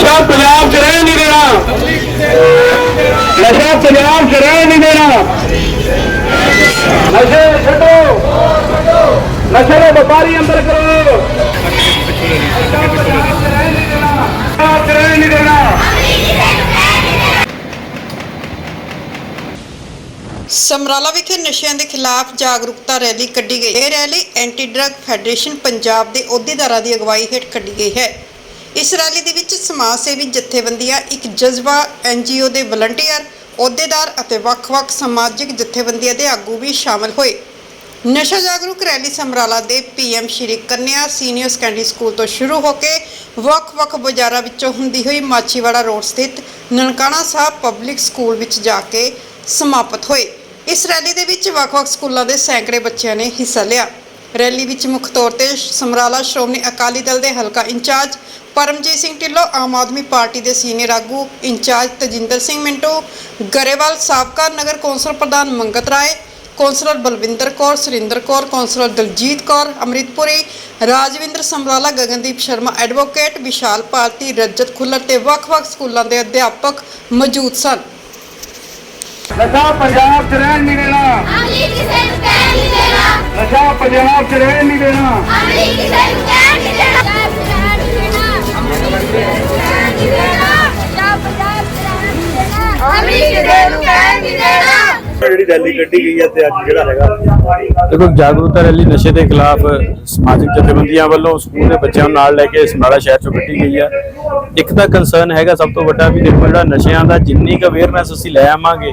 ਨਸ਼ਾ ਪੰਜਾਬ 'ਚ ਰਹਿਣ ਨਹੀਂ ਦੇਣਾ। ਨਸ਼ਾ ਪੰਜਾਬ 'ਚ ਰਹਿਣ ਨਹੀਂ ਦੇਣਾ। ਨਸ਼ੇ ਛੱਡੋ। ਨਸ਼ੇ ਦੇ ਵਪਾਰੀ ਅੰਦਰ ਕਰੋ। ਪੰਜਾਬ 'ਚ ਰਹਿਣ ਨਹੀਂ ਦੇਣਾ। ਸਮਰਾਲਾ ਵਿਖੇ ਨਸ਼ਿਆਂ ਦੇ ਖਿਲਾਫ ਜਾਗਰੂਕਤਾ ਰੈਲੀ ਕੱਢੀ ਗਈ। ਇਹ rally anti drug federation Punjab ਦੇ ਅਹੁਦੇਦਾਰਾਂ ਦੀ ਅਗਵਾਈ ਹੇਠ ਕੱਢੀ ਗਈ ਹੈ। ਇਸ ਰੈਲੀ ਦੇ ਵਿੱਚ ਸਮਾਜ ਸੇਵੀ ਜਥੇਬੰਦੀਆਂ, ਇੱਕ ਜਜ਼ਬਾ ਐਨਜੀਓ ਦੇ ਵਲੰਟੀਅਰ, ਅਹੁਦੇਦਾਰ ਅਤੇ ਵੱਖ-ਵੱਖ ਸਮਾਜਿਕ ਜਥੇਬੰਦੀਆਂ ਦੇ ਆਗੂ ਵੀ ਸ਼ਾਮਲ ਹੋਏ। ਨਸ਼ਾ ਜਾਗਰੂਕ ਰੈਲੀ ਸਮਰਾਲਾ ਦੇ ਪੀਐਮ ਸ਼੍ਰੀ ਕੰਨਿਆ ਸੀਨੀਅਰ ਸੈਕੰਡਰੀ ਸਕੂਲ ਤੋਂ ਸ਼ੁਰੂ ਹੋ ਕੇ ਵੱਖ-ਵੱਖ ਬਾਜ਼ਾਰਾਂ ਵਿੱਚੋਂ ਹੁੰਦੀ ਹੋਈ ਮਾਚੀਵਾੜਾ ਰੋਡ ਸਥਿਤ ਨਨਕਾਣਾ ਸਾਹਿਬ ਪਬਲਿਕ ਸਕੂਲ ਵਿੱਚ ਜਾ ਕੇ ਸਮਾਪਤ ਹੋਏ। ਇਸ ਰੈਲੀ ਦੇ ਵਿੱਚ ਵੱਖ-ਵੱਖ ਸਕੂਲਾਂ ਦੇ ਸੈਂਕੜੇ ਬੱਚਿਆਂ ਨੇ ਹਿੱਸਾ ਲਿਆ। ਰੈਲੀ ਵਿੱਚ ਮੁੱਖ ਤੌਰ ਤੇ ਸਮਰਾਲਾ ਸ਼੍ਰੋਮਣੀ ਅਕਾਲੀ ਦਲ ਦੇ ਹਲਕਾ in charge Paramjit Singh Dhillon, Aam Aadmi party ਦੇ ਸੀਨੀਅਰ ਆਗੂ ਇੰਚਾਰਜ ਤਜਿੰਦਰ ਸਿੰਘ ਮਿੰਟੋ, ਗਰੇਵਾਲ ਸਾਬਕਾ ਨਗਰ ਕੌਂਸਲ ਪ੍ਰਧਾਨ Mangat Rai, councillor Balwinder Kaur, Surinder Kaur, councillor Daljit Kaur, Amritpuri, Rajwinder Samrala, Gagandeep Sharma advocate, Vishal Bharti, Rajat Khullar ਤੇ ਵੱਖ-ਵੱਖ ਸਕੂਲਾਂ ਦੇ ਅਧਿਆਪਕ ਮੌਜੂਦ ਸਨ। ਨਸ਼ਾ ਪੰਜਾਬ 'ਚ ਰਹਿਣ ਨਹੀਂ ਦੇਣਾ। ਅਮਲੀ ਕਿਸੇ ਨੂੰ ਕਹਿ ਨਹੀਂ ਦੇਣਾ। ਨਸ਼ਾ ਪੰਜਾਬ 'ਚ ਰਹਿਣ ਨਹੀਂ ਦੇਣਾ। ਅਮਲੀ ਕਿਸੇ ਨੂੰ ਕਹਿ ਨਹੀਂ ਦੇਣਾ। ਪੰਜਾਬ ਰਹਿਣ ਨਹੀਂ ਦੇਣਾ। ਪੰਜਾਬ ਰਹਿਣ ਨਹੀਂ ਦੇਣਾ। ਅਮਲੀ ਕਿਸੇ ਨੂੰ ਕਹਿ ਨਹੀਂ ਦੇਣਾ। ਜਿਹੜੀ ਰੈਲੀ ਕੱਢੀ ਗਈ ਹੈ ਤੇ ਅੱਜ ਜਿਹੜਾ ਹੈਗਾ। ਦੇਖੋ ਜਾਗਰੂਕਤਾ ਰੈਲੀ ਨਸ਼ੇ ਦੇ ਖਿਲਾਫ ਸਮਾਜਿਕ ਜਥੇਬੰਦੀਆਂ ਵੱਲੋਂ ਸਕੂਲ ਦੇ ਬੱਚਿਆਂ ਨੂੰ ਨਾਲ ਲੈ ਕੇ ਸਮਰਾਲਾ ਸ਼ਹਿਰ ਚੋਂ ਕੱਢੀ ਗਈ ਹੈ। ਇੱਕ ਤਾਂ ਕੰਸਰਨ ਹੈਗਾ ਸਭ ਤੋਂ ਵੱਡਾ ਵੀ ਦੇਖੋ ਜਿਹੜਾ ਨਸ਼ਿਆਂ ਦਾ ਜਿੰਨੀ ਕੁ ਅਵੇਅਰਨੈਸ ਅਸੀਂ ਲੈ ਆਵਾਂਗੇ,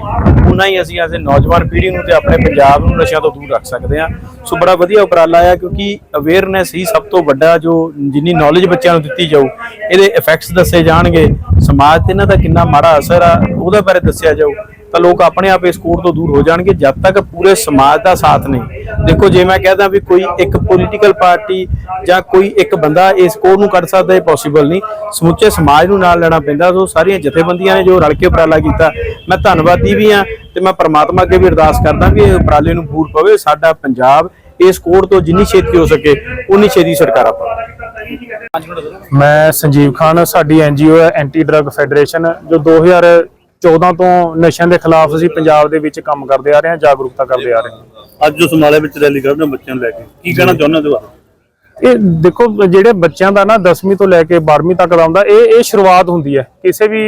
ਉਨਾ ਹੀ ਅਸੀਂ ਐਸੇ ਨੌਜਵਾਨ ਪੀੜ੍ਹੀ ਨੂੰ ਤੇ ਆਪਣੇ ਪੰਜਾਬ ਨੂੰ ਨਸ਼ਿਆਂ ਤੋਂ ਦੂਰ ਰੱਖ ਸਕਦੇ ਹਾਂ। ਸੋ ਬੜਾ ਵਧੀਆ ਉਪਰਾਲਾ ਆ ਕਿਉਂਕਿ ਅਵੇਅਰਨੈਸ ਹੀ ਸਭ ਤੋਂ ਵੱਡਾ ਜੋ ਜਿੰਨੀ ਨੌਲੇਜ ਬੱਚਿਆਂ ਨੂੰ ਦਿੱਤੀ ਜਾਊ, ਇਹਦੇ ਇਫੈਕਟਸ ਦੱਸੇ ਜਾਣਗੇ। ਸਮਾਜ ਤੇ ਇਹਨਾਂ ਦਾ ਕਿੰਨਾ ਮਾੜਾ ਅਸਰ ਆ, ਉਹਦੇ ਬਾਰੇ ਦੱਸਿਆ ਜਾਊ। ਤਾਂ ਲੋਕ ਆਪਣੇ ਆਪ ਇਸ ਕੋਡ ਤੋਂ ਦੂਰ ਹੋ ਜਾਣਗੇ ਜਦ ਤੱਕ ਪੂਰੇ ਸਮਾਜ ਦਾ ਸਾਥ ਨਹੀਂ। ਦੇਖੋ ਜੇ ਮੈਂ ਕਹਦਾ ਵੀ ਕੋਈ ਇੱਕ ਪੋਲੀਟੀਕਲ ਪਾਰਟੀ ਜਾਂ ਕੋਈ ਇੱਕ ਬੰਦਾ ਇਸ ਕੋਡ ਨੂੰ ਕੱਢ ਸਕਦਾ ਇਹ ਪੋਸੀਬਲ ਨਹੀਂ। ਸਮੁੱਚੇ ਸਮਾਜ ਨੂੰ ਨਾਲ ਲੈਣਾ ਪੈਂਦਾ ਸੋ ਸਾਰੀਆਂ ਜਥੇਬੰਦੀਆਂ ਨੇ ਜੋ ਰਲ ਕੇ ਉਪਰਾਲਾ ਕੀਤਾ ਮੈਂ ਧੰਨਵਾਦੀ ਵੀ ਹਾਂ ਤੇ ਮੈਂ ਪ੍ਰਮਾਤਮਾ ਅੱਗੇ ਵੀ ਅਰਦਾਸ ਕਰਦਾ ਕਿ ਇਹ ਉਪਰਾਲੇ ਨੂੰ ਪੂਰ ਪਵੇ। ਸਾਡਾ ਪੰਜਾਬ ਇਸ ਕੋਡ ਤੋਂ ਜਿੰਨੀ ਛੇਤੀ ਹੋ ਸਕੇ ਉਨੀ ਛੇਤੀ ਸਰਕਾਰਾਂ ਪਾਵੇ ਮੈਂ ਸੰਜੀਵ ਖਾਨ ਸਾਡੀ ਐਨਜੀਓ ਹੈ ਐਂਟੀ ਡਰੱਗ ਫੈਡਰੇਸ਼ਨ ਜੋ 2014 ਤੋਂ ਨਸ਼ਿਆਂ ਦੇ ਖਿਲਾਫ ਅਸੀਂ ਪੰਜਾਬ ਦੇ ਵਿੱਚ ਕੰਮ ਕਰਦੇ ਆ ਰਹੇ ਹਾਂ ਜਾਗਰੂਕਤਾ ਕਰਦੇ ਆ ਰਹੇ ਹਾਂ। ਅੱਜ ਜੋ ਸਮਾਲੇ ਵਿੱਚ ਰੈਲੀ ਕਰਦੇ ਹੋ ਬੱਚਿਆਂ ਨੂੰ ਲੈ ਕੇ ਕੀ ਕਹਿਣਾ ਚਾਹੁੰਦੇ ਹੋ ਬਾਰੇ ਇਹ ਦੇਖੋ ਜਿਹੜੇ ਬੱਚਿਆਂ ਦਾ ਨਾ 10ਵੀਂ ਤੋਂ ਲੈ ਕੇ 12ਵੀਂ ਤੱਕ ਦਾ ਹੁੰਦਾ ਇਹ ਇਹ ਸ਼ੁਰੂਆਤ ਹੁੰਦੀ ਹੈ। ਕਿਸੇ ਵੀ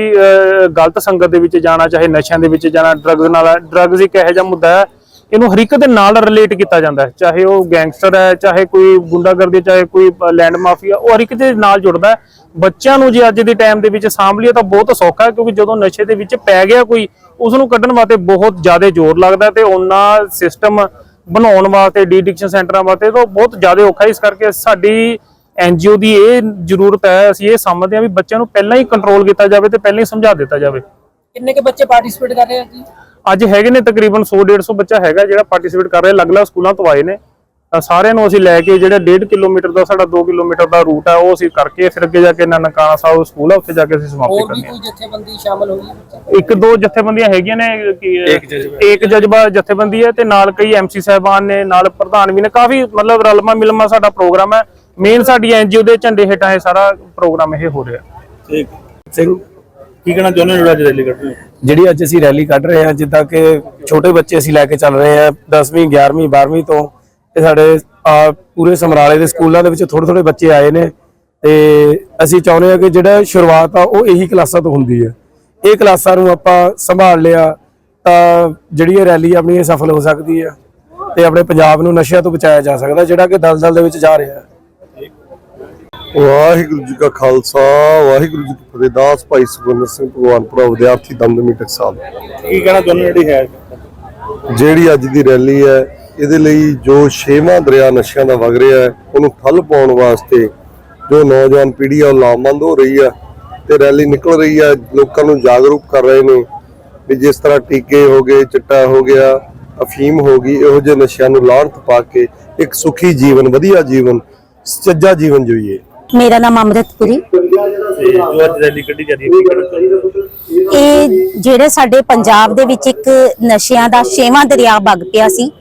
ਗਲਤ ਸੰਗਤ ਦੇ ਵਿੱਚ ਜਾਣਾ ਚਾਹੇ ਨਸ਼ਿਆਂ ਦੇ ਵਿੱਚ ਜਾਣਾ ਡਰੱਗਸ ਨਾਲ ਡਰੱਗਸ ਇੱਕ ਇਹੋ ਜਿਹਾ ਮੁੱਦਾ ਹੈ ਇਹਨੂੰ ਹਰ ਇੱਕ ਦੇ ਨਾਲ ਰਿਲੇਟ ਕੀਤਾ ਜਾਂਦਾ ਹੈ। ਚਾਹੇ ਉਹ ਗੈਂਗਸਟਰ ਹੈ, ਚਾਹੇ ਕੋਈ ਗੁੰਡਾਗਰਦੀ ਚਾਹੇ ਕੋਈ ਲੈਂਡ ਮਾਫੀਆ ਉਹ ਹਰ ਇੱਕ ਦੇ ਨਾਲ ਜੁੜਦਾ ਹੈ। ਬੱਚਿਆਂ ਨੂੰ ਜੇ ਅੱਜ ਦੇ ਟਾਈਮ ਦੇ ਵਿੱਚ ਸਾਂਭ ਲਈਏ ਤਾਂ ਬਹੁਤ ਸੌਖਾ ਹੈ, ਕਿਉਂਕਿ ਜਦੋਂ ਨਸ਼ੇ ਦੇ ਵਿੱਚ ਪੈ ਗਿਆ ਕੋਈ ਉਸ ਨੂੰ ਕੱਢਣ ਵਾਸਤੇ ਬਹੁਤ ਜ਼ਿਆਦਾ ਜ਼ੋਰ ਲੱਗਦਾ ਤੇ ਉਹਨਾਂ ਸਿਸਟਮ ਬਣਾਉਣ ਵਾਸਤੇ ਡੀਡਿਕਸ਼ਨ ਸੈਂਟਰਾਂ ਵਾਸਤੇ ਤਾਂ ਬਹੁਤ ਜ਼ਿਆਦਾ ਔਖਾ ਇਸ ਕਰਕੇ ਸਾਡੀ ਐਨਜੀਓ ਦੀ ਇਹ ਜ਼ਰੂਰਤ ਹੈ, ਅਸੀਂ ਇਹ ਸਮਝਦੇ ਹਾਂ ਵੀ ਬੱਚਿਆਂ ਨੂੰ ਪਹਿਲਾਂ ਹੀ ਕੰਟਰੋਲ ਕੀਤਾ ਜਾਵੇ ਤੇ ਪਹਿਲਾਂ ਹੀ ਸਮਝਾ ਦਿੱਤਾ ਜਾਵੇ। ਕਿੰਨੇ ਕੇ ਬੱਚੇ ਪਾਰਟਿਸਿਪੇਟ ਕਰ ਰਹੇ ਆ ਜੀ? ਅੱਜ ਹੈਗੇ ਨੇ ਤਕਰੀਬਨ 100 150 ਬੱਚਾ ਹੈਗਾ ਜਿਹੜਾ ਪਾਰਟਿਸਿਪੇਟ ਕਰ ਰਿਹਾ ਅਲੱਗ-ਅਲੱਗ ਸਕੂਲਾਂ ਤੋਂ ਆਏ ਨੇ। ਤਾਂ ਸਾਰਿਆਂ ਨੂੰ ਅਸੀਂ ਲੈ ਕੇ ਜਿਹੜਾ 1.5 ਕਿਲੋਮੀਟਰ ਦਾ ਸਾਡਾ 2 ਕਿਲੋਮੀਟਰ ਦਾ ਰੂਟ ਹੈ ਉਹ ਅਸੀਂ ਕਰਕੇ ਫਿਰ ਅੱਗੇ ਜਾ ਕੇ ਨਨਕਾਣਾ ਸਾਹਿਬ ਸਕੂਲ ਹੈ ਉੱਥੇ ਜਾ ਕੇ ਅਸੀਂ ਸਮਾਪਤੀ ਹੋਰ ਵੀ ਕਰਨੀ ਹੈ। ਕੋਈ ਜਥੇਬੰਦੀ ਸ਼ਾਮਲ ਹੋਈ ਇੱਕ ਦੋ ਜਥੇਬੰਦੀਆਂ ਹੈਗੀਆਂ ਨੇ ਕਿ ਇੱਕ ਜਜ਼ਬਾ। ਜਥੇਬੰਦੀ ਹੈ ਤੇ ਨਾਲ ਕਈ ਐਮਸੀ ਸਾਹਿਬਾਨ ਨੇ ਨਾਲ ਪ੍ਰਧਾਨ ਵੀ ਨੇ ਕਾਫੀ ਮਤਲਬ ਰਲਮਾ ਮਿਲਮਾ ਸਾਡਾ ਪ੍ਰੋਗਰਾਮ ਹੈ। ਮੇਨ ਸਾਡੀ ਐਨਜੀਓ ਦੇ ਝੰਡੇ ਹੇਠਾਂ ਇਹ ਸਾਰਾ ਪ੍ਰੋਗਰਾਮ ਇਹ ਹੋ ਰਿਹਾ। ਠੀਕ। ਸਿੰਘ ਕੀ ਕਹਿਣਾ ਚਾਹੁੰਦੇ ਹੋ ਜਿਹੜਾ ਅੱਜ ਰੈਲੀ ਕੱਢ ਰਹੇ ਹੋ? ਜਿਹੜੀ ਅੱਜ ਅਸੀਂ ਰੈਲੀ ਕੱਢ ਰਹੇ ਹਾਂ, ਜਿੱਦਾਂ ਕਿ ਛੋਟੇ ਬੱਚੇ ਅਸੀਂ ਲੈ ਕੇ ਚੱਲ ਰਹੇ ਹਾਂ 10ਵੀਂ 11ਵੀਂ 12ਵੀਂ ਤੋਂ, ਤੇ ਸਾਡੇ ਪੂਰੇ ਸਮਰਾਲੇ ਦੇ ਸਕੂਲਾਂ ਦੇ ਵਿੱਚ ਥੋੜੇ ਥੋੜੇ ਬੱਚੇ ਆਏ ਨੇ, ਤੇ ਅਸੀਂ ਚਾਹੁੰਦੇ ਹਾਂ ਕਿ ਜਿਹੜਾ ਸ਼ੁਰੂਆਤ ਆ, ਉਹ ਇਹੀ ਕਲਾਸਾਂ ਤੋਂ ਹੁੰਦੀ ਹੈ। ਇਹ ਕਲਾਸਾਂ ਨੂੰ ਆਪਾਂ ਸੰਭਾਲ ਲਿਆ, ਤਾਂ ਜਿਹੜੀ ਇਹ ਰੈਲੀ ਆਪਣੀ ਇਹ ਸਫਲ ਹੋ ਸਕਦੀ ਹੈ, ਤੇ ਆਪਣੇ ਪੰਜਾਬ ਨੂੰ ਨਸ਼ਿਆਂ ਤੋਂ ਬਚਾਇਆ ਜਾ ਸਕਦਾ, ਜਿਹੜਾ ਕਿ ਦਲਦਲ ਦੇ ਵਿੱਚ ਜਾ ਰਿਹਾ ਹੈ। ਵਾਹਿਗੁਰੂ ਜੀ ਕਾ ਖਾਲਸਾ ਵਾਹਿਗੁਰੂ ਜੀ ਕੀ ਫਤਿਹ। ਦਾਸ ਭਾਈ ਸੁਖਵਿੰਦਰ ਸਿੰਘ ਭਗਵਾਨਪੁਰਾ ਵਿਦਿਆਰਥੀ ਦਮਦਮੀ ਟਕਸਾਲ ਕੀ ਕਹਿਣਾ ਹੋ ਜਿਹੜੀ ਹੈ? ਜਿਹੜੀ ਅੱਜ ਦੀ ਰੈਲੀ ਹੈ ਇਹਦੇ ਲਈ ਜੋ ਛੇਵਾਂ ਦਰਿਆ ਨਸ਼ਿਆਂ ਦਾ ਵਗ ਰਿਹਾ ਹੈ ਉਹਨੂੰ ਠੱਲ ਪਾਉਣ ਵਾਸਤੇ ਜੋ ਨੌਜਵਾਨ ਪੀੜ੍ਹੀ ਆ ਲਾਮਬੰਦ ਹੋ ਰਹੀ ਆ ਤੇ ਰੈਲੀ ਨਿਕਲ ਰਹੀ ਆ। ਲੋਕਾਂ ਨੂੰ ਜਾਗਰੂਕ ਕਰ ਰਹੇ ਨੇ ਵੀ ਜਿਸ ਤਰ੍ਹਾਂ ਟੀਕੇ ਹੋ ਗਏ ਚਿੱਟਾ ਹੋ ਗਿਆ ਅਫੀਮ ਹੋ ਗਈ ਇਹੋ ਜਿਹੇ ਨਸ਼ਿਆਂ ਨੂੰ ਲਾਹਣਤ ਪਾ ਕੇ ਇੱਕ ਸੁਖੀ ਜੀਵਨ ਵਧੀਆ ਜੀਵਨ ਸੱਚਾ ਜੀਵਨ ਜੀਈਏ ਮੇਰਾ ਨਾਮ ਅੰਮ੍ਰਿਤਪੁਰੀ ਤੇ ਜੋ ਅੱਜ ਰੈਲੀ ਕੱਢੀ ਜਾ ਰਹੀ ਹੈ ਕੀ ਕਹਿਣਾ ਚਾਹੁੰਦੇ ਹੋ ਇਹ ਜਿਹੜੇ ਸਾਡੇ ਪੰਜਾਬ ਦੇ ਵਿੱਚ ਇੱਕ ਨਸ਼ਿਆਂ ਦਾ ਛੇਵਾਂ ਦਰਿਆ ਵਗ ਪਿਆ ਸੀ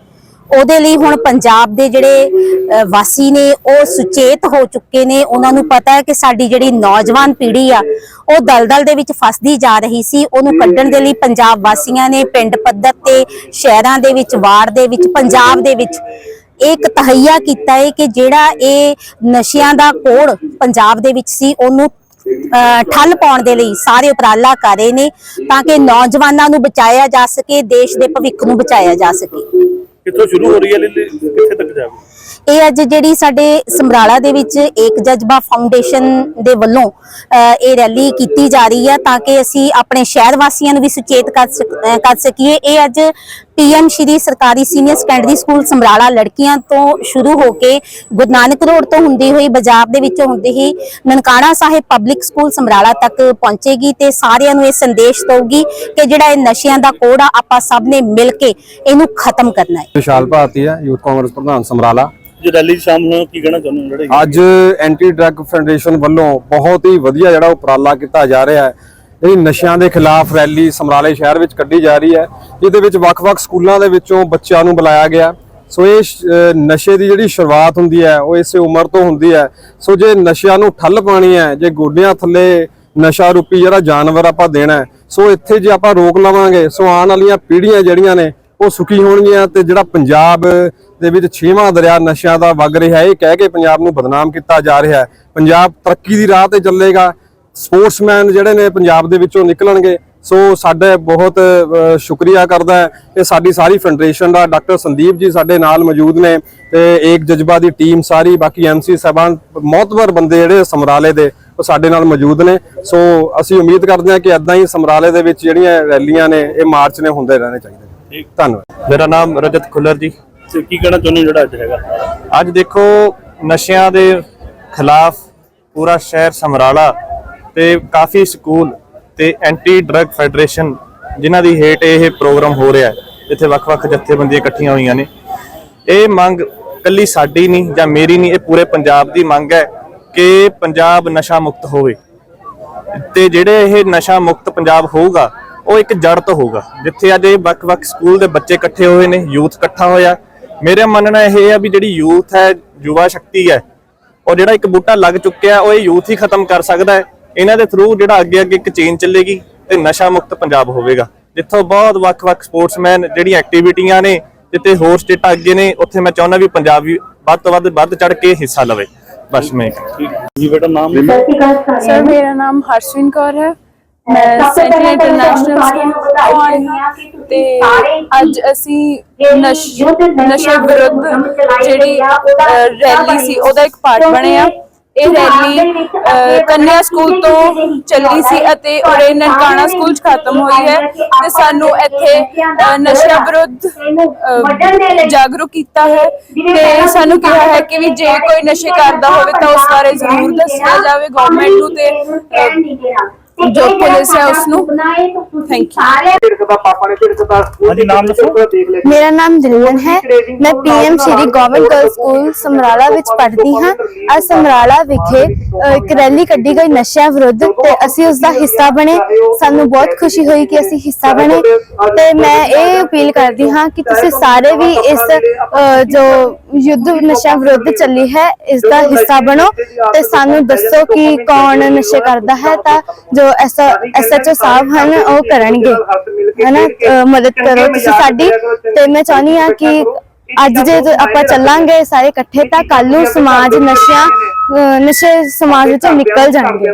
ਉਹਦੇ ਲਈ ਹੁਣ ਪੰਜਾਬ ਦੇ ਜਿਹੜੇ ਅ, ਵਾਸੀ ਨੇ ਉਹ ਸੁਚੇਤ ਹੋ ਚੁੱਕੇ ਨੇ। ਉਹਨਾਂ ਨੂੰ ਪਤਾ ਹੈ ਕਿ ਸਾਡੀ ਜਿਹੜੀ ਨੌਜਵਾਨ ਪੀੜ੍ਹੀ ਆ ਉਹ ਦਲਦਲ ਦੇ ਵਿੱਚ ਫਸਦੀ ਜਾ ਰਹੀ ਸੀ। ਉਹਨੂੰ ਕੱਢਣ ਦੇ ਲਈ ਪੰਜਾਬ ਵਾਸੀਆਂ ਨੇ ਪਿੰਡ ਪੱਧਰ ਤੇ ਸ਼ਹਿਰਾਂ ਦੇ ਵਿੱਚ ਵਾਰਡ ਦੇ ਵਿੱਚ ਪੰਜਾਬ ਦੇ ਵਿੱਚ ਇਹ ਤਹਈਆ ਕੀਤਾ ਹੈ ਕਿ ਜਿਹੜਾ ਇਹ ਨਸ਼ਿਆਂ ਦਾ ਕੋੜ ਪੰਜਾਬ ਦੇ ਵਿੱਚ ਸੀ, ਉਹਨੂੰ ਅਹ ਠੱਲ ਪਾਉਣ ਦੇ ਲਈ ਸਾਰੇ ਉਪਰਾਲਾ ਕਰ ਰਹੇ ਨੇ ਤਾਂ ਕਿ ਨੌਜਵਾਨਾਂ ਨੂੰ ਬਚਾਇਆ ਜਾ ਸਕੇ, ਦੇਸ਼ ਦੇ ਭਵਿੱਖ ਨੂੰ ਬਚਾਇਆ ਜਾ ਸਕੇ। ਕਿੱਥੋਂ ਸ਼ੁਰੂ ਹੋ ਰਹੀ ਹੈ ਲੀਲੀ ਕਿੱਥੇ ਤੱਕ ਜਾਵੇ? ਇਹ ਅੱਜ ਜਿਹੜੀ ਸਾਡੇ ਸਮਰਾਲਾ ਦੇ ਵਿੱਚ ਏਕ ਜਜ਼ਬਾ ਫਾਊਂਡੇਸ਼ਨ ਦੇ ਵੱਲੋਂ ਇਹ ਰੈਲੀ ਕੀਤੀ ਜਾ ਰਹੀ ਹੈ ਤਾਂ ਕਿ ਅਸੀਂ ਆਪਣੇ ਸ਼ਹਿਰ ਵਾਸੀਆਂ ਨੂੰ ਵੀ ਸੁਚੇਤ ਕਰ ਸਕੀਏ। ਇਹ ਅੱਜ ਪੀਐਮ ਸ਼੍ਰੀ ਸਰਕਾਰੀ ਸੀਨੀਅਰ ਸੈਕੰਡਰੀ ਸਕੂਲ ਸਮਰਾਲਾ ਲੜਕੀਆਂ ਤੋਂ ਸ਼ੁਰੂ ਹੋ ਕੇ ਗੁਰੂ ਨਾਨਕ ਰੋਡ ਤੋਂ ਹੁੰਦੀ ਹੋਈ, ਬਾਜ਼ਾਰ ਦੇ ਵਿੱਚੋਂ ਹੁੰਦੀ ਹੀ ਨਨਕਾਣਾ ਸਾਹਿਬ ਪਬਲਿਕ ਸਕੂਲ ਸਮਰਾਲਾ ਤੱਕ ਪਹੁੰਚੇਗੀ ਤੇ ਸਾਰਿਆਂ ਨੂੰ ਇਹ ਸੰਦੇਸ਼ ਦਊਗੀ ਕਿ ਜਿਹੜਾ ਇਹ ਨਸ਼ਿਆਂ ਦਾ ਕੋੜ ਆ ਆਪਾਂ ਸਭ ਨੇ ਮਿਲ ਕੇ ਇਹਨੂੰ ਖਤਮ ਕਰਨਾ ਹੈ। ਵਿਸ਼ਾਲ ਭਾਰਤੀ ਹੈ ਯੂਥ ਕਾਂਗਰਸ ਪ੍ਰਧਾਨ ਸਮਰਾਲਾ। ਜੇ ਰੈਲੀ ਸ਼ਾਮਲ ਹੋਣ ਕੀ ਕਹਿਣਾ ਚਾਹੁੰਦੇ ਜਿਹੜੇ ਅੱਜ ਐਂਟੀ ਡਰੱਗ ਫੈਡਰੇਸ਼ਨ ਵੱਲੋਂ ਬਹੁਤ ਹੀ ਵਧੀਆ ਜਿਹੜਾ ਉਪਰਾਲਾ ਕੀਤਾ ਜਾ ਰਿਹਾ ਹੈ। ਇਹ ਨਸ਼ਿਆਂ ਦੇ ਖਿਲਾਫ ਰੈਲੀ ਸਮਰਾਲੇ ਸ਼ਹਿਰ ਵਿੱਚ ਕੱਢੀ ਜਾ ਰਹੀ ਹੈ। ਜਿਹਦੇ ਵਿੱਚ ਵੱਖ-ਵੱਖ ਸਕੂਲਾਂ ਦੇ ਵਿੱਚੋਂ ਬੱਚਿਆਂ ਨੂੰ ਬੁਲਾਇਆ ਗਿਆ। ਸੋ ਇਹ ਨਸ਼ੇ ਦੀ ਜਿਹੜੀ ਸ਼ੁਰੂਆਤ ਹੁੰਦੀ ਹੈ ਉਹ ਇਸੇ ਉਮਰ ਤੋਂ ਹੁੰਦੀ ਹੈ। ਸੋ ਜੇ ਨਸ਼ਿਆਂ ਨੂੰ ਠੱਲ ਪਾਣੀ ਹੈ ਜੇ ਗੋਡਿਆਂ ਥੱਲੇ ਨਸ਼ਾ ਰੂਪੀ ਜਿਹੜਾ ਜਾਨਵਰ ਆਪਾਂ ਦੇਣਾ ਸੋ ਇੱਥੇ ਜੇ ਆਪਾਂ ਰੋਕ ਲਵਾਂਗੇ ਸੋ ਆਉਣ ਵਾਲੀਆਂ ਪੀੜ੍ਹੀਆਂ ਜਿਹੜੀਆਂ ਨੇ ਉਹ ਸੁਖੀ ਹੋਣਗੀਆਂ ਤੇ ਜਿਹੜਾ ਪੰਜਾਬ ਦੇ ਵਿੱਚ ਛੇਵਾਂ ਦਰਿਆ ਨਸ਼ਿਆਂ ਦਾ ਵਗ ਰਿਹਾ ਹੈ ਇਹ ਕਹਿ ਕੇ ਪੰਜਾਬ ਨੂੰ ਬਦਨਾਮ ਕੀਤਾ ਜਾ ਰਿਹਾ ਹੈ। ਪੰਜਾਬ ਤਰੱਕੀ ਦੀ ਰਾਹ ਤੇ ਚੱਲੇਗਾ। ਸਪੋਰਟਸਮੈਨ ਜਿਹੜੇ ਨੇ ਪੰਜਾਬ ਦੇ ਵਿੱਚੋਂ ਨਿਕਲਣਗੇ। ਸੋ ਸਾਡੇ ਬਹੁਤ ਸ਼ੁਕਰੀਆ ਕਰਦਾ ਹੈ। ਤੇ ਸਾਡੀ ਸਾਰੀ ਫੈਡਰੇਸ਼ਨ ਦਾ, ਡਾਕਟਰ ਸੰਦੀਪ ਜੀ ਸਾਡੇ ਨਾਲ ਮੌਜੂਦ ਨੇ ਤੇ ਏਕ ਜਜ਼ਬਾ ਦੀ ਟੀਮ ਸਾਰੀ, ਬਾਕੀ ਐਮਸੀ ਸਾਹਿਬਾਨ ਮੌਤਵਰ ਬੰਦੇ ਜਿਹੜੇ ਸਮਰਾਲੇ ਦੇ, ਉਹ ਸਾਡੇ ਨਾਲ ਮੌਜੂਦ ਨੇ। ਸੋ ਅਸੀਂ ਉਮੀਦ ਕਰਦੇ ਹਾਂ ਕਿ ਇਦਾਂ ਹੀ ਸਮਰਾਲੇ ਦੇ ਵਿੱਚ ਜਿਹੜੀਆਂ ਰੈਲੀਆਂ ਨੇ, ਇਹ ਮਾਰਚ ਨੇ ਹੁੰਦੇ ਰਹਿਣੇ ਚਾਹੀਦੇ ਨੇ। ਧੰਨਵਾਦ। ਮੇਰਾ ਨਾਮ ਰਜਤ ਖੁੱਲਰ ਜੀ। ਤੇ ਕੀ ਕਹਿਣਾ ਚਾਹੁੰਦੇ ਹੋ ਜਿਹੜਾ ਅੱਜ ਹੈਗਾ? ਅੱਜ ਦੇਖੋ ਨਸ਼ਿਆਂ ਦੇ ਖਿਲਾਫ ਪੂਰਾ ਸ਼ਹਿਰ ਸਮਰਾਲਾ ਤੇ ਕਾਫੀ ਸਕੂਲ ਤੇ ਐਂਟੀ ਡਰੱਗ ਫੈਡਰੇਸ਼ਨ ਜਿਨ੍ਹਾਂ ਦੀ ਹੇਠ ਇਹ ਪ੍ਰੋਗਰਾਮ ਹੋ ਰਿਹਾ ਹੈ। ਜਿੱਥੇ ਵੱਖ-ਵੱਖ ਜਥੇਬੰਦੀਆਂ ਇਕੱਠੀਆਂ ਹੋਈਆਂ ਨੇ। ਇਹ ਮੰਗ ਕੱਲੀ ਸਾਡੀ ਨਹੀਂ ਜਾਂ ਮੇਰੀ ਨਹੀਂ ਇਹ ਪੂਰੇ ਪੰਜਾਬ ਦੀ ਮੰਗ ਹੈ ਕਿ ਪੰਜਾਬ ਨਸ਼ਾ ਮੁਕਤ ਹੋਵੇ। ਤੇ ਜਿਹੜੇ ਇਹ ਨਸ਼ਾ ਮੁਕਤ ਪੰਜਾਬ ਹੋਊਗਾ ਉਹ ਇੱਕ ਜੜ ਤੋਂ ਹੋਊਗਾ ਜਿੱਥੇ ਅੱਜ ਇਹ ਵੱਖ-ਵੱਖ ਸਕੂਲ ਦੇ ਬੱਚੇ ਇਕੱਠੇ ਹੋਏ ਨੇ ਯੂਥ ਇਕੱਠਾ ਹੋਇਆ। ਮੇਰਾ ਮੰਨਣਾ ਇਹ ਹੈ ਵੀ ਜਿਹੜੀ ਯੂਥ ਹੈ ਯੁਵਾ ਸ਼ਕਤੀ ਹੈ ਉਹ ਜਿਹੜਾ ਇੱਕ ਬੂਟਾ ਲੱਗ ਚੁੱਕਿਆ ਉਹ ਇਹ ਯੂਥ ਹੀ ਖਤਮ ਕਰ ਸਕਦਾ ਹੈ। ਇਹਨਾਂ ਦੇ ਥਰੂ ਜਿਹੜਾ ਅੱਗੇ ਅੱਗੇ ਇੱਕ ਚੇਨ ਚੱਲੇਗੀ ਤੇ ਨਸ਼ਾ ਮੁਕਤ ਪੰਜਾਬ ਹੋਵੇਗਾ। ਜਿੱਥੋਂ ਬਹੁਤ ਵੱਖ-ਵੱਖ ਸਪੋਰਟਸਮੈਨ ਜਿਹੜੀਆਂ ਐਕਟੀਵਿਟੀਆਂ ਨੇ ਜਿੱਥੇ ਹੋਰ ਸਟੇਟਾਂ ਅੱਗੇ ਨੇ ਉੱਥੇ ਮੈਂ ਚਾਹੁੰਦਾ ਵੀ ਪੰਜਾਬ ਵੀ ਵੱਧ ਤੋਂ ਵੱਧ ਵੱਧ ਚੜ ਕੇ ਹਿੱਸਾ ਲਵੇ। ਬਸ ਮੈਂ ਜੀ ਬੇਟਾ ਨਾਮ ਸਰ ਮੇਰਾ ਨਾਮ ਹਰਸ਼ਵਿਨ ਕੌਰ ਹੈ। ਮੈਂ ਸੈਂਟਰ ਇੰਟਰਨੈਸ਼ਨਲ ਸਕੂਲ ਤੋਂ ਅੱਜ ਅਸੀਂ ਨਸ਼- ਵਿਰੁੱਧ ਜਿਹੜੀ ਰੈਲੀ ਸੀ ਉਹਦਾ ਇੱਕ ਪਾਰਟ ਬਣੇ ਆ ਇਹ ਰੈਲੀ ਕੰਨਿਆ ਸਕੂਲ ਤੋਂ ਚੱਲੀ ਸੀ ਅਤੇ ਔਰੇ ਨਨਕਾਣਾ ਸਕੂਲ ਚ ਖਤਮ ਹੋਈ ਹੈ ਤੇ ਸਾਨੂੰ ਇੱਥੇ ਵਿਰੁੱਧ ਜਾਗਰੂਕ ਕੀਤਾ ਹੈ। ਤੇ ਸਾਨੂੰ ਕਿਹਾ ਹੈ ਕਿ ਵੀ ਜੇ ਕੋਈ ਨਸ਼ੇ ਕਰਦਾ ਹੋਵੇ ਤਾਂ ਉਸ ਬਾਰੇ ਜ਼ਰੂਰ ਦੱਸਿਆ ਜਾਵੇ। ਗਵਰਨਮੈਂਟ ਨੂੰ ਤੇ ਜੋ ਪੁਲਿਸ ਹੈ ਉਸ ਨੂੰ ਥੈਂਕ ਯੂ ਹਾਂਜੀ ਨਾਮ ਦੱਸੋ। ਮੇਰਾ ਨਾਮ ਦਿਲਮਨ ਹੈ। ਮੈਂ PM Shri government girl school Samrala ਵਿੱਚ ਪੜ੍ਹਦੀ ਹਾਂ। ਅੱਜ ਸਮਰਾਲਾ ਵਿਖੇ ਇੱਕ ਰੈਲੀ ਕੱਢੀ ਗਈ ਨਸ਼ਿਆਂ ਵਿਰੁੱਧ ਤੇ ਅਸੀਂ ਉਸ ਦਾ ਹਿੱਸਾ ਬਣੇ। ਸਾਨੂੰ ਬਹੁਤ ਖੁਸ਼ੀ ਹੋਈ ਕਿ ਅਸੀਂ ਹਿੱਸਾ ਬਣੇ ਤੇ ਮੈਂ ਇਹ ਅਪੀਲ ਕਰਦੀ ਹਾਂ ਕਿ ਤੁਸੀਂ ਸਾਰੇ ਵੀ ਇਸ ਜੋ ਯੁੱਧ ਨਸ਼ਿਆਂ ਵਿਰੁੱਧ ਚੱਲੀ ਹੈ ਇਸ ਦਾ ਹਿੱਸਾ ਬਣੋ ਤੇ ਸਾਨੂੰ ਦੱਸੋ ਕਿ ਕੌਣ ਨਸ਼ੇ ਕਰਦਾ ਹੈ ਤਾਂ ਜੋ ਐਸਐਚਓ ਸਾਹਿਬ ਹਨ ਉਹ ਕਰਨਗੇ ਹਨਾ ਮਦਦ ਕਰੋ ਤੁਸੀਂ ਸਾਡੀ। ਤੇ ਮੈਂ ਚਾਹੁੰਦੀ ਹਾਂ ਕਿ ਅੱਜ ਜੇ ਆਪਾਂ ਚੱਲਾਂਗੇ ਸਾਰੇ ਇਕੱਠੇ ਤਾਂ ਕੱਲ ਨੂੰ ਸਮਾਜ ਨਸ਼ਿਆਂ ਨਸ਼ੇ ਸਮਾਜ ਵਿੱਚੋਂ ਨਿਕਲ ਜਾਣਗੇ।